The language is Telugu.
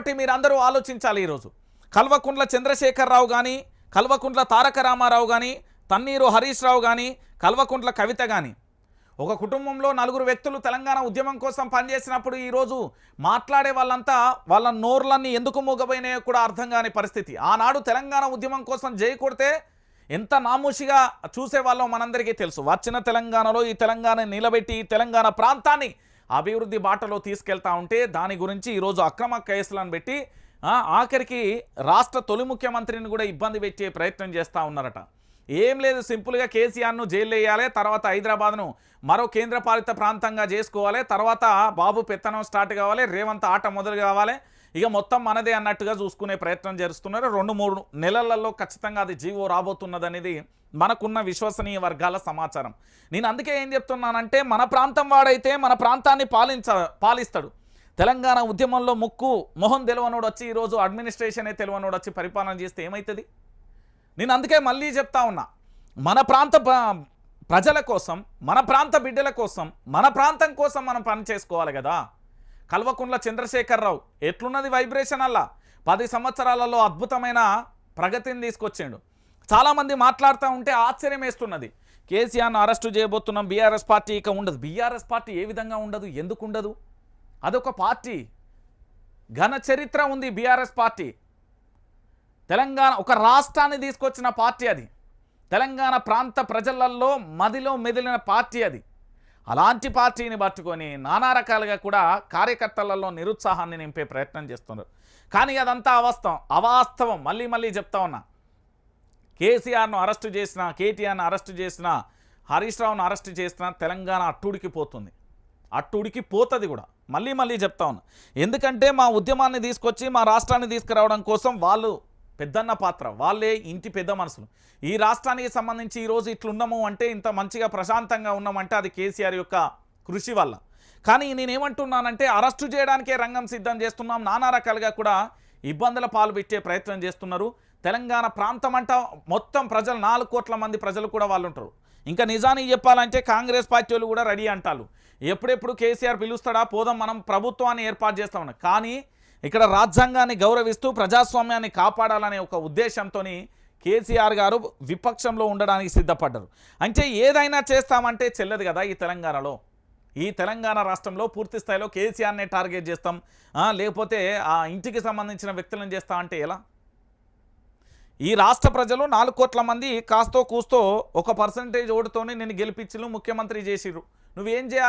కాబట్టి మీరు అందరూ ఆలోచించాలి ఈరోజు. కల్వకుంట్ల చంద్రశేఖరరావు కానీ కల్వకుంట్ల తారక రామారావు కానీ తన్నీరు హరీష్ రావు కానీ కల్వకుంట్ల కవిత కానీ ఒక కుటుంబంలో నలుగురు వ్యక్తులు తెలంగాణ ఉద్యమం కోసం పనిచేసినప్పుడు ఈరోజు మాట్లాడే వాళ్ళంతా వాళ్ళ నోర్లన్నీ ఎందుకు మూగపోయినాయో కూడా అర్థం కాని పరిస్థితి. ఆనాడు తెలంగాణ ఉద్యమం కోసం జై కొడితే ఎంత నామూషిగా చూసేవాళ్ళం మనందరికీ తెలుసు. వచ్చిన తెలంగాణలో ఈ తెలంగాణ నిలబెట్టి ఈ తెలంగాణ ప్రాంతాన్ని అభివృద్ధి బాటలో తీసుకెళ్తా ఉంటే దాని గురించి ఈరోజు అక్రమ కేసులను పెట్టి ఆఖరికి రాష్ట్ర తొలి ముఖ్యమంత్రిని కూడా ఇబ్బంది పెట్టే ప్రయత్నం చేస్తూ ఉన్నారట. ఏం లేదు సింపుల్గా కేసీఆర్ను జైలు వేయాలి తర్వాత హైదరాబాద్ను మరో కేంద్రపాలిత ప్రాంతంగా చేసుకోవాలి తర్వాత బాబు పెత్తనం స్టార్ట్ కావాలి రేవంత్ ఆట మొదలు కావాలి ఇక మొత్తం మనదే అన్నట్టుగా చూసుకునే ప్రయత్నం చేస్తున్నారు. రెండు మూడు నెలలలో ఖచ్చితంగా అది జీవో రాబోతున్నది అనేది మనకున్న విశ్వసనీయ వర్గాల సమాచారం. నేను అందుకే ఏం చెప్తున్నానంటే మన ప్రాంతం వాడైతే మన ప్రాంతాన్ని పాలించ పాలిస్తాడు. తెలంగాణ ఉద్యమంలో ముక్కు మొహం తెలవనోడు వచ్చి ఈరోజు అడ్మినిస్ట్రేషనే తెలవనోడు వచ్చి పరిపాలన చేస్తే ఏమవుతుంది నేను అందుకే మళ్ళీ చెప్తా ఉన్నా మన ప్రాంత ప్రజల కోసం మన ప్రాంత బిడ్డల కోసం మన ప్రాంతం కోసం మనం పని చేసుకోవాలి కదా. కల్వకుంట్ల చంద్రశేఖరరావు ఎట్లున్నది వైబ్రేషన్ అలా? పది సంవత్సరాలలో అద్భుతమైన ప్రగతిని తీసుకొచ్చాడు. చాలామంది మాట్లాడుతూ ఉంటే ఆశ్చర్యం వేస్తున్నది. కేసీఆర్ను అరెస్టు చేయబోతున్నాం బీఆర్ఎస్ పార్టీ ఇక ఉండదు. బీఆర్ఎస్ పార్టీ ఏ విధంగా ఉండదు? ఎందుకు ఉండదు? అదొక పార్టీ. ఘన చరిత్ర ఉంది బీఆర్ఎస్ పార్టీ. తెలంగాణ ఒక రాష్ట్రాన్ని తీసుకొచ్చిన పార్టీ అది. తెలంగాణ ప్రాంత ప్రజలల్లో మదిలో మెదిలిన పార్టీ అది. అలాంటి పార్టీని పట్టుకొని నానా రకాలుగా కూడా కార్యకర్తలలో నిరుత్సాహాన్ని నింపే ప్రయత్నం చేస్తున్నారు. కానీ అదంతా అవాస్తవం. అవాస్తవం. మళ్ళీ మళ్ళీ చెప్తా ఉన్నా. కేసీఆర్ను అరెస్టు చేసిన కేటీఆర్ను అరెస్టు చేసిన హరీష్ రావును అరెస్టు చేసిన తెలంగాణ అట్టుడికి పోతుంది. అట్టుడికి పోతుంది కూడా. మళ్ళీ మళ్ళీ చెప్తా ఉన్నా. ఎందుకంటే మా ఉద్యమాన్ని తీసుకొచ్చి మా రాష్ట్రాన్ని తీసుకురావడం కోసం వాళ్ళు పెద్దన్న పాత్ర. వాళ్ళే ఇంటి పెద్ద మనసులు. ఈ రాష్ట్రానికి సంబంధించి ఈరోజు ఇట్లున్నాము అంటే ఇంత మంచిగా ప్రశాంతంగా ఉన్నామంటే అది కేసీఆర్ యొక్క కృషి వల్ల. కానీ నేనేమంటున్నానంటే అరెస్టు చేయడానికే రంగం సిద్ధం చేస్తున్నాం. నానా రకాలుగా కూడా ఇబ్బందుల పాలు పెట్టే ప్రయత్నం చేస్తున్నారు. తెలంగాణ ప్రాంతం అంట మొత్తం ప్రజలు నాలుగు కోట్ల మంది ప్రజలు కూడా వాళ్ళు ఉంటారు. ఇంకా నిజానికి చెప్పాలంటే కాంగ్రెస్ పార్టీ వాళ్ళు కూడా రెడీ అంటారు. ఎప్పుడెప్పుడు కేసీఆర్ పిలుస్తాడా? పోదాం మనం ప్రభుత్వాన్ని ఏర్పాటు చేస్తామని. కానీ ఇక్కడ రాజ్యాంగాన్ని గౌరవిస్తూ ప్రజాస్వామ్యాన్ని కాపాడాలనే ఒక ఉద్దేశంతో కేసీఆర్ గారు విపక్షంలో ఉండడానికి సిద్ధపడ్డారు. అంటే ఏదైనా చేస్తామంటే చెల్లదు కదా ఈ తెలంగాణలో. ఈ తెలంగాణ రాష్ట్రంలో పూర్తి స్థాయిలో కేసీఆర్నే టార్గెట్ చేస్తాం. లేకపోతే ఆ ఇంటికి సంబంధించిన వ్యక్తులను చేస్తామంటే ఎలా? ఈ రాష్ట్ర ప్రజలు నాలుగు కోట్ల మంది కాస్తో కూస్తో ఒక పర్సంటేజ్ ఓటుతోనే నేను గెలిపించు ముఖ్యమంత్రి చేసిర్రు. నువ్వేం చేయాలి?